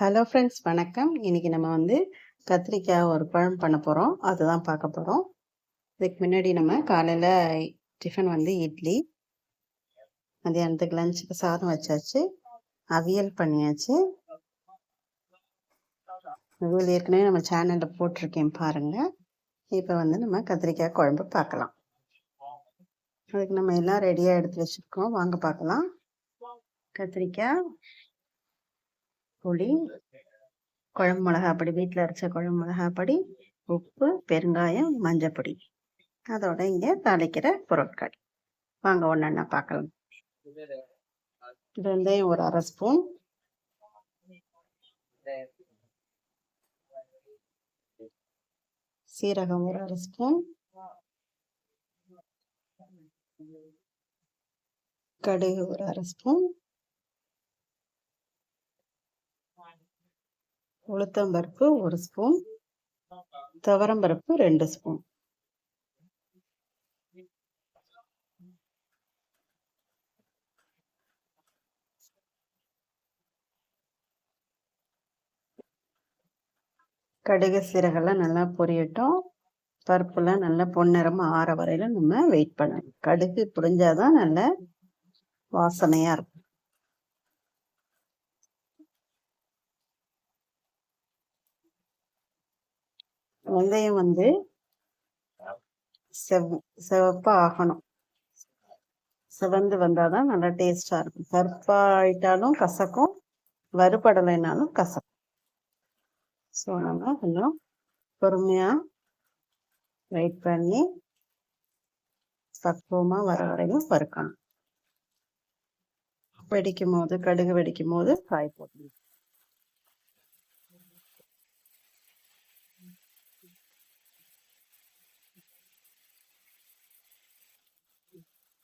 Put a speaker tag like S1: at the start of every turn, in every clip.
S1: Hello friends வணக்கம். இன்னைக்கு நம்ம வந்து கத்திரிக்காய் ஒரு குழம்பு பண்ண போகிறோம் அதுதான் பார்க்க போகிறோம் இதுக்கு முன்னாடி நம்ம காலையில் டிஃபன் வந்து இட்லி மதியானத்துக்கு லஞ்சுக்கு சாதம் வச்சாச்சு. அவியல் பண்ணியாச்சு. அவியல் ஏற்கனவே நம்ம சேனலில் போட்டிருக்கேன் பாருங்கள் இப்போ வந்து நம்ம கத்திரிக்காய் குழம்பு பார்க்கலாம். அதுக்கு நம்ம எல்லாம் ரெடியாக எடுத்து வச்சுருக்கோம். வாங்க பார்க்கலாம். கத்திரிக்காய் புளி குழம்பு மிளகாப்பொடி வீட்டில் அரைச்ச குழம்பு மிளகாப்பொடி உப்பு பெருங்காயம் மஞ்சப்பொடி. அதோட இங்கே தாளிக்கிற பொருட்கள். வாங்க ஒன்றா பார்க்கலாம். வெந்தயம் ஒரு அரை ஸ்பூன். சீரகம் ஒரு அரை ஸ்பூன். கடுகு ஒரு அரை ஸ்பூன். உளுத்தம்பருப்பு ஒரு ஸ்பூன் துவரம்பருப்பு ரெண்டு ஸ்பூன். கடுகு சீரகெல்லாம் நல்லா பொரியட்டும். பருப்புலாம் நல்லா பொன்னிறமாக ஆற வரையில நம்ம வெயிட் பண்ணணும். கடுகு புரிஞ்சாதான் நல்ல வாசனையாக இருக்கும். வெந்தயம் வந்து செவ் சிவப்பாக ஆகணும். செவந்து வந்தால் தான் நல்லா டேஸ்டாக இருக்கும். கருப்பாயிட்டாலும் கசக்கும் வறுபடலைனாலும் கசக்கும். ஸோ நம்ம கொஞ்சம் பொறுமையாக வெயிட் பண்ணி பக்குவமாக வர வரையும் வறுக்கணும். வெடிக்கும் போது கடுகு வெடிக்கும் போது காய் போடணும்.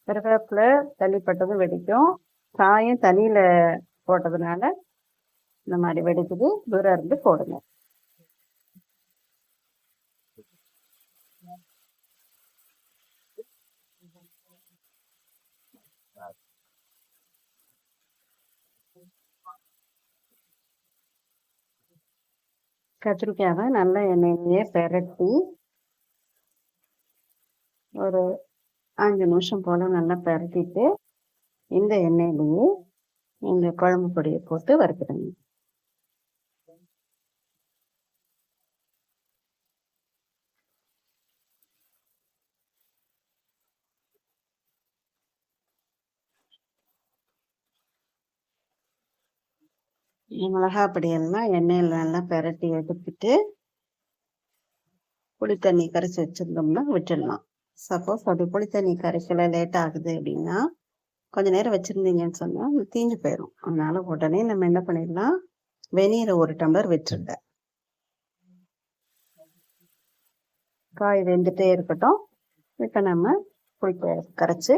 S1: கருவேப்பிலை தள்ளிப்பட்டதும் வெடிக்கும். காயும் தண்ணியில் போட்டதுனால இந்த மாதிரி வெடிக்குது. தூரம் இருந்து போடுங்க. கத்திரிக்காவை நல்லா எண்ணெயிலேயே பெரட்டி ஒரு அஞ்சு நிமிஷம் போல் நல்லா பரட்டிட்டு இந்த எண்ணெயிலேயே இந்த குழம்பு பொடியை போட்டு வறுக்கிடுங்க மிளகா பொடியெல்லாம் எண்ணெயில் நல்லா பெரட்டி எடுத்துட்டு புளி தண்ணி கரைச்சி வச்சிருந்தோம்னா விட்டுடலாம். சப்போஸ் அது புளி தண்ணி கரைக்கல லேட் ஆகுது அப்படின்னா கொஞ்ச நேரம் வச்சிருந்தீங்கன்னு அது தீஞ்சு போயிடும். அதனால உடனே நம்ம என்ன பண்ணிடலாம்? வெந்நீரை ஒரு டம்ளர் விட்டுருங்க. காய் வெந்துட்டே இருக்கட்டும். இப்போ நம்ம புளி கரைச்சி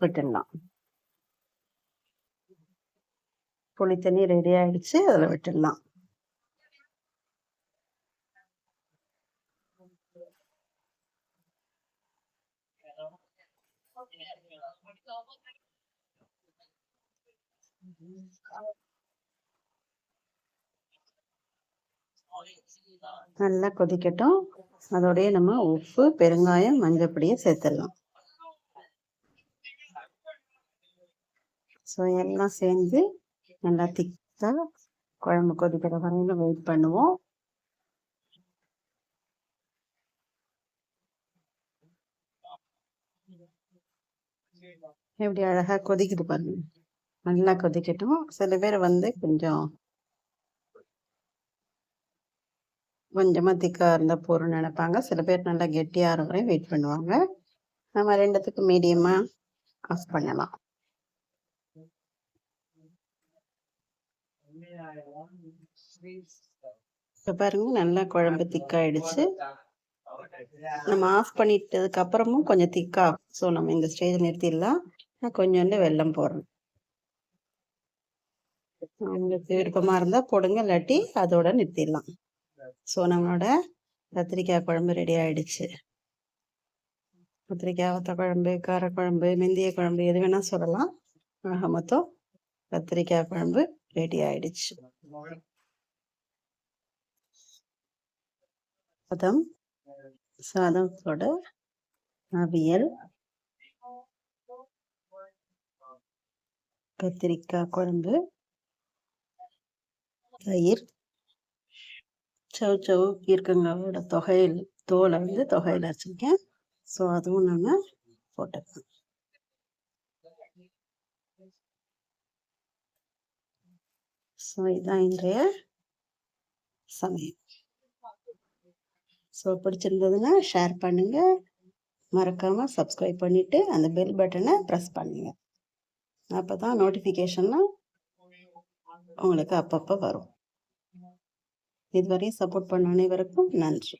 S1: விட்டுடலாம். புளி தண்ணி ரெடி ஆயிடுச்சு அதில் விட்டுடலாம். நல்லா கொதிக்கட்டும். அதோடய நம்ம உப்பு பெருங்காயம் மஞ்சப்பொடியை சேர்த்துடலாம். ஸோ எல்லாம் சேர்ந்து நல்லா திக்காக குழம்பு கொதிக்கிற வரையில வெயிட் பண்ணுவோம். எப்படி அழகா கொதிக்குது பாருங்க. நல்லா கொதிக்கட்டும். சில பேர் வந்து கொஞ்சம் கொஞ்சமாக திக்காக இருந்தால் போறோம்னு நினைப்பாங்க. சில பேர் நல்லா கெட்டியாக இருக்கிறேன் வெயிட் பண்ணுவாங்க. நம்ம ரெண்டுத்துக்கு மீடியமாக ஆஃப் பண்ணலாம். இப்போ பாருங்க நல்லா குழம்பு திக்காயிடுச்சு. நம்ம ஆஃப் பண்ணிட்டதுக்கு அப்புறமும் கொஞ்சம் திக்கா ஸோ நம்ம இந்த ஸ்டேஜ் நிறுத்திடலாம். நான் கொஞ்சோண்டு வெள்ளம் போடுறேன். உங்களுக்கு விருப்பமாக இருந்தால் போடுங்க இல்லாட்டி அதோட நிறுத்திடலாம். ஸோ நம்மளோட கத்திரிக்காய் குழம்பு ரெடி ஆயிடுச்சு. கத்திரிக்காய் வத்த குழம்பு காரக்குழம்பு மெந்திய குழம்பு எது வேணால் சொல்லலாம். ஆக மொத்தம் கத்திரிக்காய் குழம்பு ரெடி ஆயிடுச்சு. சாதத்தோட அவியல் கத்திரிக்காய் குழம்பு தயிர் சவு சவு கீர்க்கங்காவோட தொகையில் தோலை வந்து தொகையில் வச்சுருக்கேன். ஸோ அதுவும் நம்ம போட்டுக்கலாம். ஸோ இதுதான் இன்றைய சமையல். ஸோ பிடிச்சிருந்ததுன்னா ஷேர் பண்ணுங்கள் மறக்காமல் சப்ஸ்கிரைப் பண்ணிவிட்டு அந்த பெல் பட்டனை ப்ரெஸ் பண்ணுங்கள் அப்போ தான் நோட்டிஃபிகேஷன்லாம் உங்களுக்கு அப்பப்போ வரும். இதுவரையும் சப்போர்ட் பண்ண அனைவருக்கும் நன்றி.